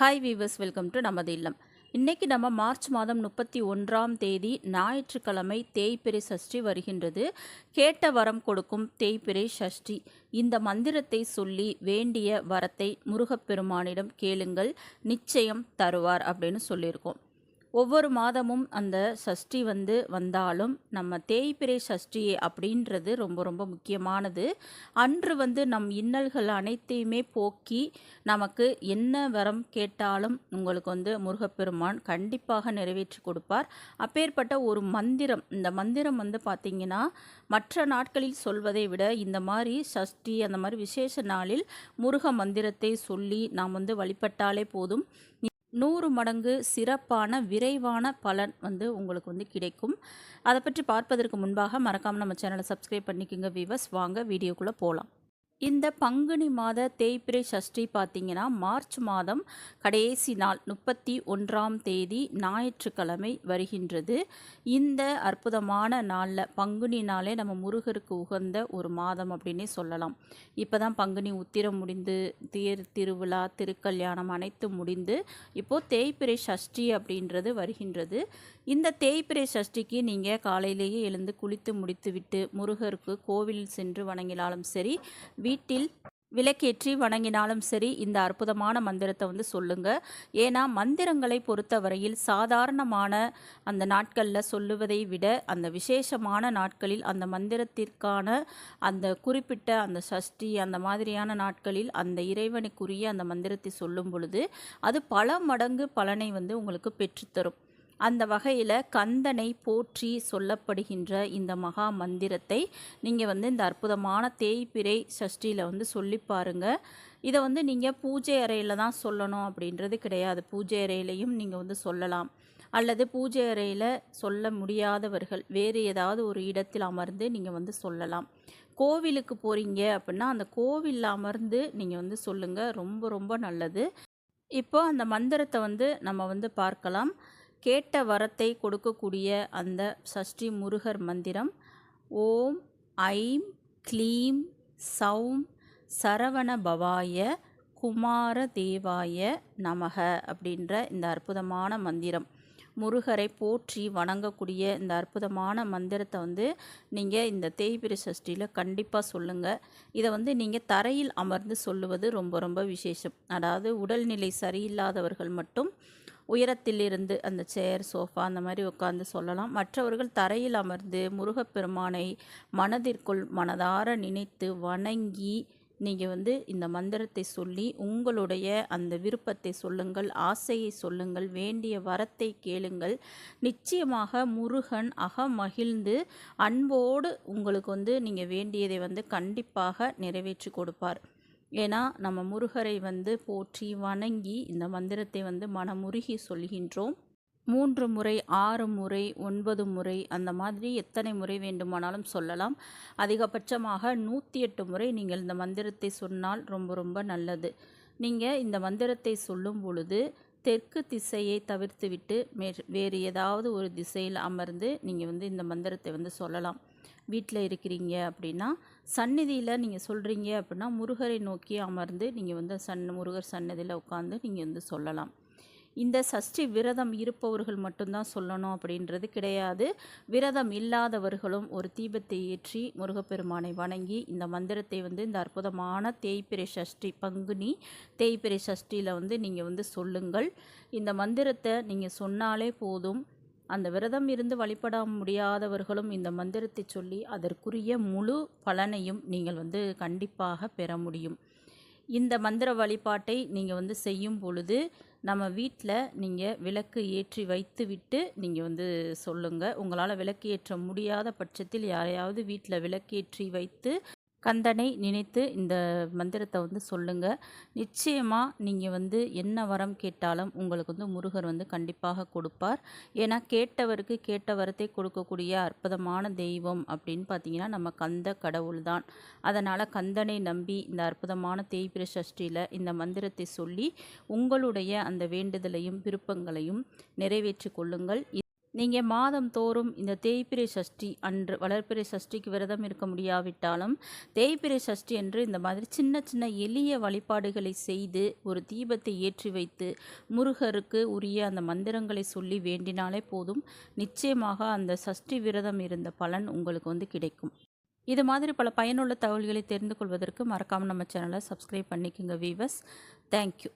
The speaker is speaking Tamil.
ஹாய் வீவர்ஸ் வெல்கம் டு நமது இல்லம். இன்னைக்கு நம்ம மார்ச் மாதம் முப்பத்தி ஒன்றாம் தேதி ஞாயிற்றுக்கிழமை தேய்பிரை சஷ்டி வருகின்றது. கேட்ட வரம் கொடுக்கும் தேய்பிரை சஷ்டி. இந்த மந்திரத்தை சொல்லி வேண்டிய வரத்தை முருகப்பெருமானிடம் கேளுங்கள். நிச்சயம் தருவார் அப்படின்னு சொல்லியிருக்கோம். ஒவ்வொரு மாதமும் அந்த சஷ்டி வந்து வந்தாலும் நம்ம தேய்பிரை சஷ்டி அப்படின்றது ரொம்ப ரொம்ப முக்கியமானது. அன்று வந்து நம் இன்னல்கள் அனைத்தையுமே போக்கி நமக்கு என்ன வரம் கேட்டாலும் உங்களுக்கு வந்து முருகப்பெருமான் கண்டிப்பாக நிறைவேற்றி கொடுப்பார். அப்பேற்பட்ட ஒரு மந்திரம் இந்த மந்திரம் வந்து பார்த்திங்கன்னா மற்ற நாட்களில் சொல்வதை விட இந்த மாதிரி சஷ்டி அந்த மாதிரி விசேஷ நாளில் முருக மந்திரத்தை சொல்லி நாம் வந்து வழிபட்டாலே போதும். நூறு மடங்கு சிறப்பான விரைவான பலன் வந்து உங்களுக்கு வந்து கிடைக்கும். அதை பற்றி பார்ப்பதற்கு முன்பாக மறக்காமல் நம்ம சேனலை சப்ஸ்கிரைப் பண்ணிக்கோங்க வீவர்ஸ் வாங்க வீடியோக்குள்ளே போகலாம் இந்த பங்குனி மாத தேய்பிரை சஷ்டி பார்த்திங்கன்னா மார்ச் மாதம் கடைசி நாள் முப்பத்தி ஒன்றாம் தேதி ஞாயிற்றுக்கிழமை வருகின்றது. இந்த அற்புதமான நாளில் பங்குனி நாளே நம்ம முருகருக்கு உகந்த ஒரு மாதம் அப்படின்னே சொல்லலாம். இப்போ தான் பங்குனி உத்திரம் முடிந்து தேர் திருவிழா திருக்கல்யாணம் அனைத்தும் முடிந்து இப்போது தேய்பிரை சஷ்டி அப்படின்றது வருகின்றது. இந்த தேய்பிரை சஷ்டிக்கு நீங்கள் காலையிலேயே எழுந்து குளித்து முடித்துவிட்டு முருகருக்கு கோவிலில் சென்று வணங்கினாலும் சரி வீட்டில் விளக்கேற்றி வணங்கினாலும் சரி இந்த அற்புதமான மந்திரத்தை வந்து சொல்லுங்க. ஏன்னா மந்திரங்களை பொறுத்தவரையில் சாதாரணமான அந்த நாட்களில் சொல்லுவதை விட அந்த விசேஷமான நாட்களில் அந்த மந்திரத்திற்கான அந்த குறிப்பிட்ட அந்த சஷ்டி அந்த மாதிரியான நாட்களில் அந்த இறைவனுக்குரிய அந்த மந்திரத்தை சொல்லும் பொழுது அது பல மடங்கு பலனை வந்து உங்களுக்கு பெற்றுத்தரும். அந்த வகையில் கந்தனை போற்றி சொல்லப்படுகின்ற இந்த மகா மந்திரத்தை நீங்கள் வந்து இந்த அற்புதமான தேய்பிரை சஷ்டியில் வந்து சொல்லி பாருங்கள் இதை வந்து நீங்கள் பூஜை அறையில் தான் சொல்லணும் அப்படின்றது கிடையாது. பூஜை அறையிலையும் நீங்கள் வந்து சொல்லலாம். அல்லது பூஜை அறையில் சொல்ல முடியாதவர்கள் வேறு ஏதாவது ஒரு இடத்தில் அமர்ந்து நீங்கள் வந்து சொல்லலாம். கோவிலுக்கு போகிறீங்க அப்படின்னா அந்த கோவிலில் அமர்ந்து நீங்கள் வந்து சொல்லுங்கள் ரொம்ப ரொம்ப நல்லது. இப்போ அந்த மந்திரத்தை வந்து நம்ம வந்து பார்க்கலாம். கேட்ட வரத்தை கொடுக்கக்கூடிய அந்த சஷ்டி முருகர் மந்திரம் ஓம் ஐம் க்ளீம் சௌம் சரவண பவாய குமார தேவாய நமக அப்படின்ற இந்த அற்புதமான மந்திரம். முருகரை போற்றி வணங்கக்கூடிய இந்த அற்புதமான மந்திரத்தை வந்து நீங்கள் இந்த தேய்பிரி சஷ்டியில் கண்டிப்பாக சொல்லுங்கள் இதை வந்து நீங்கள் தரையில் அமர்ந்து சொல்லுவது ரொம்ப ரொம்ப விசேஷம். அதாவது உடல்நிலை சரியில்லாதவர்கள் மட்டும் உயரத்திலிருந்து அந்த சேர் சோஃபா அந்த மாதிரி உட்காந்து சொல்லலாம். மற்றவர்கள் தரையில் அமர்ந்து முருகப்பெருமானை மனதிற்குள் மனதார நினைத்து வணங்கி நீங்கள் வந்து இந்த மந்திரத்தை சொல்லி உங்களுடைய அந்த விருப்பத்தை சொல்லுங்கள் ஆசையை சொல்லுங்கள் வேண்டிய வரத்தை கேளுங்கள். நிச்சயமாக முருகன் அகமகிழ்ந்து அன்போடு உங்களுக்கு வந்து நீங்கள் வேண்டியதை வந்து கண்டிப்பாக நிறைவேற்றி கொடுப்பார். ஏன்னா நம்ம முருகரை வந்து போற்றி வணங்கி இந்த மந்திரத்தை வந்து மனமுருகி சொல்கின்றோம். மூன்று முறை ஆறு முறை ஒன்பது முறை அந்த மாதிரி எத்தனை முறை வேண்டுமானாலும் சொல்லலாம். அதிகபட்சமாக நூற்றி எட்டு முறை நீங்கள் இந்த மந்திரத்தை சொன்னால் ரொம்ப ரொம்ப நல்லது. நீங்கள் இந்த மந்திரத்தை சொல்லும் பொழுது தெற்கு திசையை தவிர்த்துவிட்டு மே வேறு ஏதாவது ஒரு திசையில் அமர்ந்து நீங்கள் வந்து இந்த மந்திரத்தை வந்து சொல்லலாம். வீட்டில் இருக்கிறீங்க அப்படின்னா சந்நிதியில் நீங்கள் சொல்கிறீங்க அப்படின்னா முருகரை நோக்கி அமர்ந்து நீங்கள் வந்து சன் முருகர் சன்னதியில் உட்காந்து நீங்கள் வந்து சொல்லலாம். இந்த சஷ்டி விரதம் இருப்பவர்கள் மட்டும்தான் சொல்லணும் அப்படின்றது கிடையாது. விரதம் இல்லாதவர்களும் ஒரு தீபத்தை ஏற்றி முருகப்பெருமானை வணங்கி இந்த மந்திரத்தை வந்து இந்த அற்புதமான தேய்பிரை சஷ்டி பங்குனி தேய்பிரை சஷ்டியில் வந்து நீங்கள் வந்து சொல்லுங்கள். இந்த மந்திரத்தை நீங்கள் சொன்னாலே போதும். அந்த விரதம் இருந்து வழிபட முடியாதவர்களும் இந்த மந்திரத்தை சொல்லி அதற்குரிய முழு பலனையும் நீங்கள் வந்து கண்டிப்பாக பெற முடியும். இந்த மந்திர வழிபாட்டை நீங்கள் வந்து செய்யும் பொழுது நம்ம வீட்டில் நீங்கள் விளக்கு ஏற்றி வைத்து விட்டு நீங்கள் வந்து சொல்லுங்கள் உங்களால் விளக்கு ஏற்ற முடியாத பட்சத்தில் யாரையாவது வீட்டில் விளக்கேற்றி வைத்து கந்தனை நினைத்து இந்த மந்திரத்தை வந்து சொல்லுங்கள் நிச்சயமாக நீங்கள் வந்து என்ன வரம் கேட்டாலும் உங்களுக்கு வந்து முருகர் வந்து கண்டிப்பாக கொடுப்பார். ஏன்னா கேட்டவருக்கு கேட்ட வரத்தை கொடுக்கக்கூடிய அற்புதமான தெய்வம் அப்படின்னு பார்த்தீங்கன்னா நம்ம கந்த கடவுள் தான். அதனால் கந்தனை நம்பி இந்த அற்புதமான தேய்பிர சஷ்டியில் இந்த மந்திரத்தை சொல்லி உங்களுடைய அந்த வேண்டுதலையும் விருப்பங்களையும் நிறைவேற்றி கொள்ளுங்கள். நீங்கள் மாதம் தோறும் இந்த தேய்பிரை சஷ்டி அன்று வளர்ப்பிரை சஷ்டிக்கு விரதம் இருக்க முடியாவிட்டாலும் தேய்பிரை சஷ்டி என்று இந்த மாதிரி சின்ன சின்ன எளிய வழிபாடுகளை செய்து ஒரு தீபத்தை ஏற்றி வைத்து முருகருக்கு உரிய அந்த மந்திரங்களை சொல்லி வேண்டினாலே போதும். நிச்சயமாக அந்த சஷ்டி விரதம் இருந்த பலன் உங்களுக்கு வந்து கிடைக்கும். இது மாதிரி பல பயனுள்ள தகவல்களை தெரிந்து கொள்வதற்கு மறக்காமல் நம்ம சேனலை சப்ஸ்கிரைப் பண்ணிக்கோங்க வீவர்ஸ் தேங்க்யூ